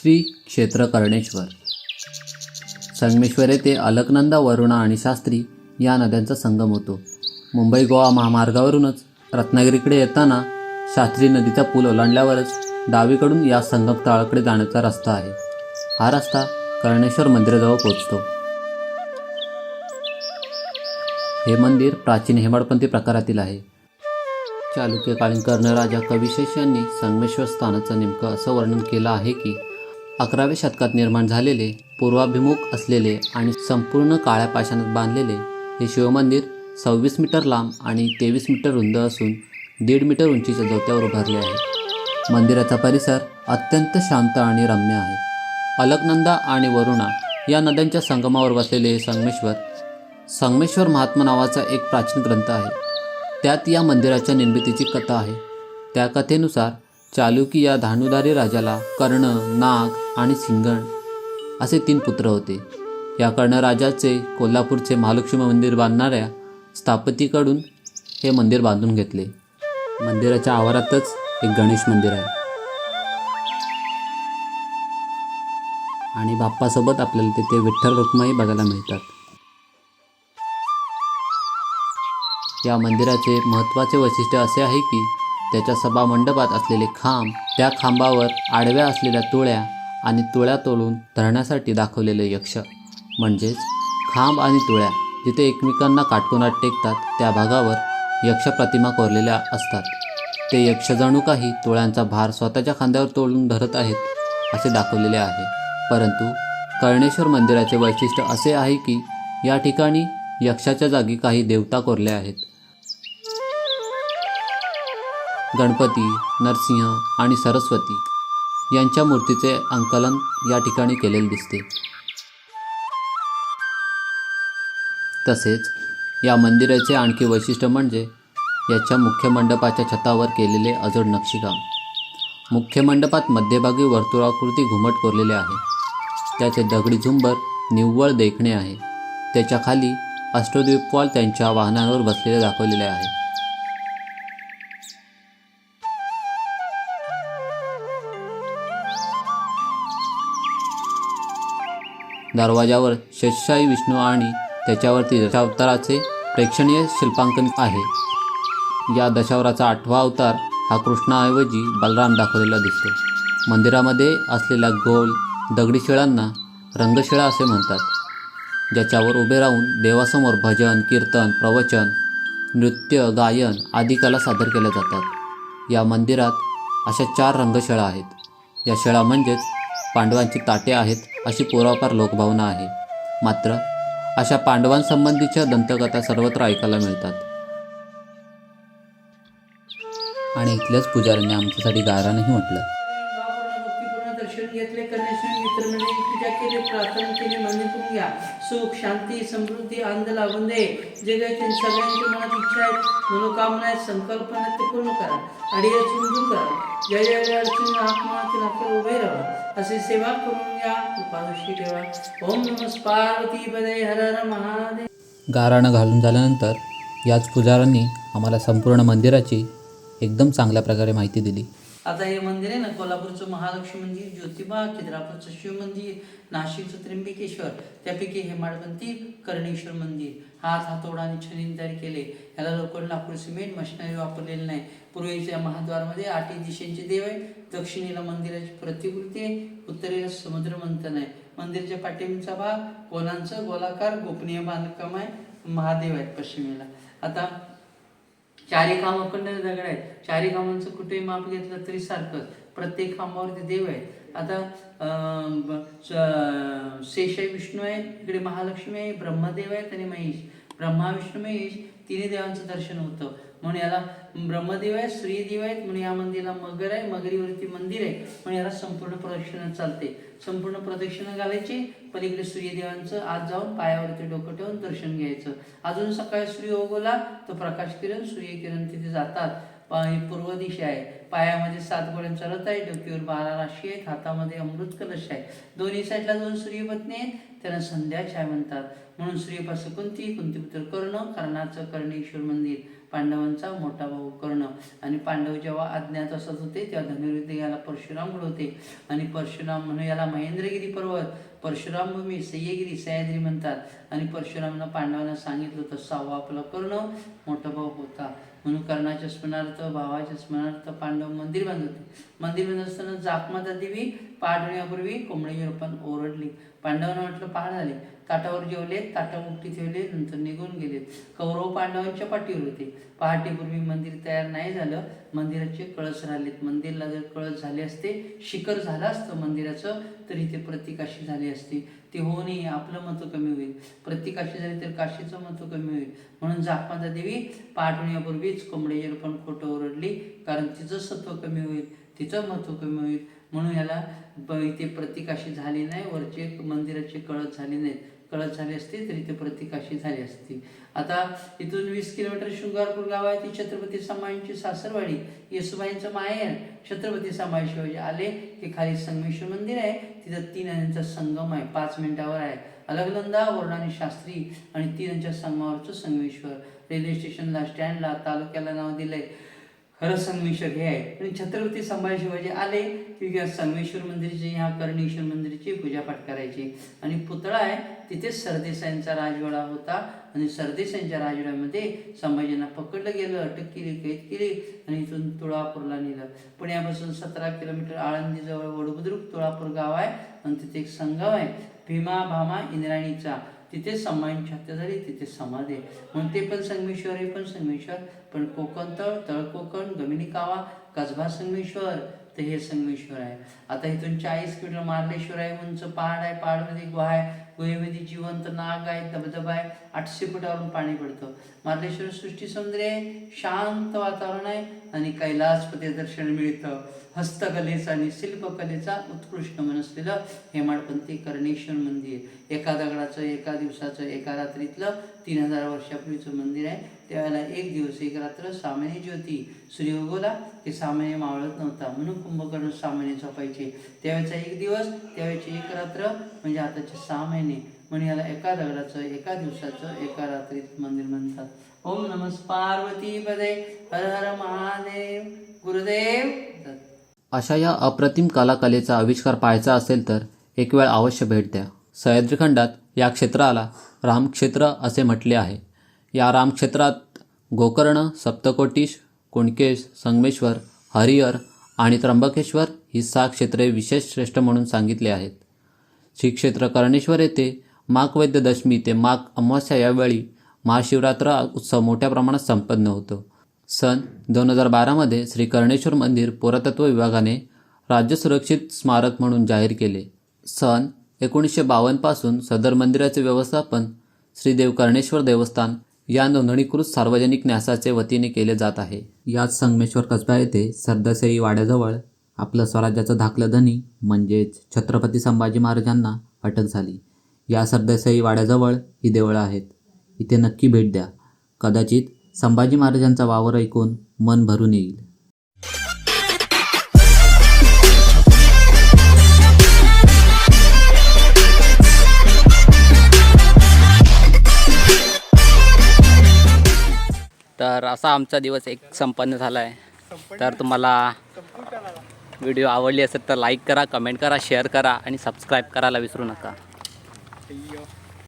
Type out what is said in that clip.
श्री क्षेत्र कर्णेश्वर. संगमेश्वर येथे अलकनंदा वरुणा आणि शास्त्री या नद्यांचा संगम होतो. मुंबई गोवा महामार्गावरूनच रत्नागिरीकडे येताना शास्त्री नदीचा पूल ओलांडल्यावरच डावीकडून या संगमतळाकडे जाण्याचा रस्ता आहे. हा रस्ता कर्णेश्वर मंदिराजवळ पोहोचतो. हे मंदिर प्राचीन हेमाडपंथी प्रकारातील आहे. चालुक्यकालीन कर्णराजा कविशेष यांनी संगमेश्वर स्थानाचं नेमकं असं वर्णन केलं आहे की अकराव्या शतकात निर्माण झालेले पूर्वाभिमुख असलेले आणि संपूर्ण काळ्या पाषाणात बांधलेले हे शिवमंदिर सव्वीस मीटर लांब आणि तेवीस मीटर रुंद असून दीड मीटर उंचीच्या जोत्यावर उभारले आहे. मंदिराचा परिसर अत्यंत शांत आणि रम्य आहे. अलकनंदा आणि वरुणा या नद्यांच्या संगमावर वसलेले हे संगमेश्वर संगमेश्वर महात्मा नावाचा एक प्राचीन ग्रंथ आहे. त्यात या मंदिराच्या निर्मितीची कथा आहे. त्या कथेनुसार चालुकी या धानुदारी राजाला कर्ण नाग आणि सिंगण असे तीन पुत्र होते. या कर्णराजाचे कोल्हापूरचे महालक्ष्मी मंदिर बांधणाऱ्या स्थापतीकडून हे मंदिर बांधून घेतले. मंदिराच्या आवारातच एक गणेश मंदिर आहे. आणि बाप्पासोबत आपल्याला तिथे विठ्ठल रुक्माई बघायला मिळतात. या मंदिराचे महत्त्वाचे वैशिष्ट्य असे आहे की त्याच्या सभा मंडपात असलेले खांब त्या खांबावर आडव्या असलेल्या तुळ्या आणि तुळ्या तोडून धरण्यासाठी दाखवलेले यक्ष. म्हणजेच खांब आणि तुळ्या जिथे एकमेकांना काटकोनात टेकतात त्या भागावर यक्ष प्रतिमा कोरलेल्या असतात. ते यक्ष जणू काही तुळ्यांचा भार स्वतःच्या खांद्यावर तोडून धरत आहेत असे दाखवलेले आहे. परंतु कर्णेश्वर मंदिराचे वैशिष्ट्य असे आहे की या ठिकाणी यक्षाच्या जागी काही देवता कोरल्या आहेत. गणपती नरसिंह आणि सरस्वती यांच्या मूर्तीचे अंकलन या ठिकाणी केलेले दिसते. तसेच या मंदिराचे आणखी वैशिष्ट्य म्हणजे याच्या मुख्य मंडपाच्या छतावर केलेले अजोड नक्षीकाम. मुख्य मंडपात मध्यभागी वर्तुळाकृती घुमट कोरलेले आहे. त्याचे दगडी झुंबर निव्वळ देखणे आहे. त्याच्याखाली अष्टद्वीपवाल त्यांच्या वाहनांवर बसलेले दाखवलेले आहे. दरवाजावर शेषशाही विष्णू आणि त्याच्यावरती दशावताराचे प्रेक्षणीय शिल्पांकन आहे. या दशावराचा आठवा अवतार हा कृष्णाऐवजी बलराम दाखवलेला दिसतो. मंदिरामध्ये असलेल्या गोल दगडी शिळांना रंगशिळा असे म्हणतात ज्याच्यावर उभे राहून देवासमोर भजन कीर्तन प्रवचन नृत्य गायन आदी कला सादर केल्या जातात. या मंदिरात अशा चार रंगशिळा आहेत. या शिळा म्हणजेच पांडवांची ताटे आहेत अशी पूर्वापार लोकभावना आहे. मात्र अशा पांडवांसंबंधीच्या दंतकथा सर्वत्र ऐकायला मिळतात. आणि इथल्याच पुजाऱ्यांनी आमच्यासाठी गारानंही म्हटलं. केली प्रार्थना केली मान्य करून घ्या सुख शांती समृद्धी आनंद लाभून दे. जे काही त्यांच्या सगळ्यांच्या मनात इच्छा आहेत मनोकामना आहेत संकल्पना आहेत ते पूर्ण करा. अडीय दूर करा. ज्या ज्या ज्या अडचणी आत्मातील आपल्या उभे राहा. असे सेवा करून घ्या उपादशी ठेवा. ओम नमस् पार्वती पदे हर हर महादेव. गाराणं घालून झाल्यानंतर याच पुजाऱ्यांनी आम्हाला संपूर्ण मंदिराची एकदम चांगल्या प्रकारे माहिती दिली. आता हे मंदिर आहे ना कोल्हापूरचं महालक्ष्मी मंदिर ज्योतिबा खिद्रापूरचं शिव मंदिर नाशिकचं त्र्यंबकेश्वर त्यापैकी हेमाडपंथी कर्णेश्वर मंदिर. हात हातोडा आणि छनीन तयार केले. याला लोकल लाकूड सिमेंट मशिनरी वापरलेली नाही. पूर्वेच्या महाद्वारमध्ये आठी दिशेंचे देव आहे दक्षिणेला मंदिराची प्रतिकृती आहे. उत्तरेला समुद्र मंथन आहे. मंदिराच्या पाठीमागचा भाग कोणांचं? गोलाकार गोपनीय बांधकाम आहे. महादेव आहेत पश्चिमेला. आता चारी खांब अखंड दगड आहेत. चारी कामांचं कुठेही माप घेतलं तरी सारखंच प्रत्येक कामावरती देव आहेत. आता शेषय विष्णू आहे इकडे महालक्ष्मी आहे ब्रह्मदेव आहेत आणि महेश. ब्रह्मा विष्णू महेश तिन्ही देवांचं दर्शन होतं. म्हणून याला ब्रह्मदेव आहे श्रीदेव आहेत म्हणून या मंदिराला मगर आहे मगरीवरती मंदिर आहे. म्हणून याला संपूर्ण प्रदक्षिणा चालते. संपूर्ण प्रदक्षिणा घालायची पलीकडे सूर्यदेवांचं आज जाऊन पायावरती डोकं ठेवून दर्शन घ्यायचं. अजून सकाळी सूर्य उगवला तर प्रकाश किरण सूर्यकिरण तिथे जातात. पूर्व दिशा आहे. पायामध्ये सात गोळ्यांचा रथ आहे डोक्यावर बारा राशी आहेत हातामध्ये अमृत कलश आहे. दोन्ही साईडला दोन सूर्यपत्नी आहेत त्यांना संध्या छाया म्हणतात. म्हणून सूर्यपासून कुंती कुंतीपुत्र कर्ण कर्णाचं कर्णेश्वर मंदिर पांडवांचा मोठा भाऊ कर्ण आणि पांडव जेव्हा अज्ञात असत होते तेव्हा धनुर्विद्या याला परशुराम होते आणि परशुराम म्हणून याला महेंद्रगिरी पर्वत परशुराम भूमी सह्यगिरी सह्याद्री म्हणतात. आणि परशुरामनं पांडवांना सांगितलं होतं सहावा आपला कर्ण मोठा भाऊ होता. म्हणून कर्णाच्या स्मरणार्थ भावाच्या स्मरणार्थ पांडव मंदिर बांधत होते. मंदिर बांधत असताना जाकमाता देवी पाडण्यापूर्वी कोंबडी पण ओरडली. पांडवांना म्हटलं पहाड झाले. ताटावर जेवले ताटामुक्ती ठेवले नंतर निघून गेले. कौरव पांडवांच्या पाठीवर होते. पहाटेपूर्वी मंदिर तयार नाही झालं मंदिराचे कळस राहिलेत मंदिरला जर कळस झाले असते शिखर झालं असतं मंदिराचं तरी ते प्रतिकाशी झाली असती. ते हो नाही आपलं महत्त्व कमी होईल. प्रतिकाशी झाली तर काशीचं महत्त्व कमी होईल. म्हणून जाकमाता देवी पाठवण्यापूर्वीच कोंबडीवर पण खोटं ओरडली कारण तिचं सत्व कमी होईल तिचं महत्त्व कमी होईल. म्हणून याला ब- इथे प्रतिकाशी झाली नाही वरचे मंदिराचे कळस झाले नाहीत. कळत झाली असती तरी ते प्रतिकाशी झाली असती. आता इथून वीस किलोमीटर शृंगारपूर गाव आहे ती छत्रपती संभाजींची सासरवाडी. येसुबाईंचं माहेर छत्रपती संभाजी शिवाजी आले हे खाली संगमेश्वर मंदिर आहे तिथं तीन नद्यांचा संगम आहे पाच मिनिटावर आहे. अलगनंदा वर्णानी शास्त्री आणि तीन यांच्या संगमावरचं संगमेश्वर. रेल्वे स्टेशनला स्टँडला तालुक्याला नाव दिलंय. आहे हरसंगमेश्वर हे आहे. आणि छत्रपती संभाजी शिवाजी आले की संगमेश्वर मंदिरची ह्या कर्णेश्वर मंदिरची पूजापाठ करायची. आणि पुतळा आहे तिथे सरदेसाईंचा राजवाडा होता. आणि सरदेसाईंच्या राजवाड्यामध्ये संभाजींना पकडलं गेलं अटक केली कैद केली आणि इथून तुळापूरला नेलं. पुण्यापासून सतरा किलोमीटर आळंदीजवळ वडबुद्रुक तुळापूर गाव आहे. आणि तिथे एक संगम आहे भीमा भामा इंद्राणीचा. तिथे संभाजींची छात्र झाली तिथे समाधी. आहे म्हणून ते पण संगमेश्वर हे पण संगमेश्वर. पण कोकण तळ तळ कोकण गमिनी कावा कसबा संगमेश्वर ते हे संगमेश्वर आहे. आता इथून चाळीस किलोमीटर मार्लेश्वर आहे उंच पहाड आहे पहाडमध्ये गुहा आहे. गुहेमध्ये जिवंत नाग आहे धबधबा आहे आठशे फुटावरून पाणी पडतं. मार्लेश्वर सृष्टी सौंदर्य आहे शांत वातावरण आहे आणि कैलासपती दर्शन मिळतं. हस्तकलेचा आणि शिल्पकलेचा उत्कृष्ट मन असलेलं हेमाडपंथी कर्णेश्वर मंदिर. एका दगडाचं एका दिवसाचं एका रात्रीतलं तीन हजार वर्षापूर्वीचं मंदिर आहे. त्यावेळेला एक दिवस एक रात्र सामान्य ज्योती. सूर्य उगवला की सामान्य मावळत नव्हता. म्हणून कुंभकर्ण सामान्य झोपायचे. त्यावेळेचा एक दिवस त्यावेळेची एक रात्र म्हणजे आताचे सहा महिने. म्हणून याला एका दगडाचं एका दिवसाचं एका रात्रीत मंदिर म्हणतात. ओम नमस् पार्वती पदे हर हर महादेव गुरुदेव. अशा या अप्रतिम कलाकलेचा आविष्कार पाहायचा असेल तर एक वेळ अवश्य भेट द्या. सह्याद्री खंडात या क्षेत्राला रामक्षेत्र असे म्हटले आहे. या रामक्षेत्रात गोकर्ण सप्तकोटीश कुणकेश संगमेश्वर हरिहर आणि त्र्यंबकेश्वर ही सहा क्षेत्रे विशेष श्रेष्ठ म्हणून सांगितले आहेत. श्री क्षेत्र कर्णेश्वर येथे माघ वैद्य दशमी ते माघ अमावस्या यावेळी महाशिवरात्र उत्सव मोठ्या प्रमाणात संपन्न होतो. सन दोन हजार बारामध्ये श्री कर्णेश्वर मंदिर पुरातत्व विभागाने राज्य सुरक्षित स्मारक म्हणून जाहीर केले. सन एकोणीसशे बावन्नपासून सदर मंदिराचे व्यवस्थापन श्रीदेव कर्णेश्वर देवस्थान या नोंदणीकृत सार्वजनिक न्यासाचे वतीने केले जात आहे. याच संगमेश्वर कसबा येथे सरदासई वाड्याजवळ आपलं स्वराज्याचं धाकलं धनी म्हणजेच छत्रपती संभाजी महाराजांना अटक झाली. या सरदेसाई वाड्याजवळ ही देवळं आहेत. इथे नक्की भेट द्या. कदाचित संभाजी महाराजांचा वावर ऐकून मन भरून येईल. तर असा आमचा दिवस एक संपन्न झाला आहे तर तुम्हाला व्हिडिओ आवडली असेल तर लाईक करा कमेंट करा शेअर करा आणि सबस्क्राईब करायला विसरू नका.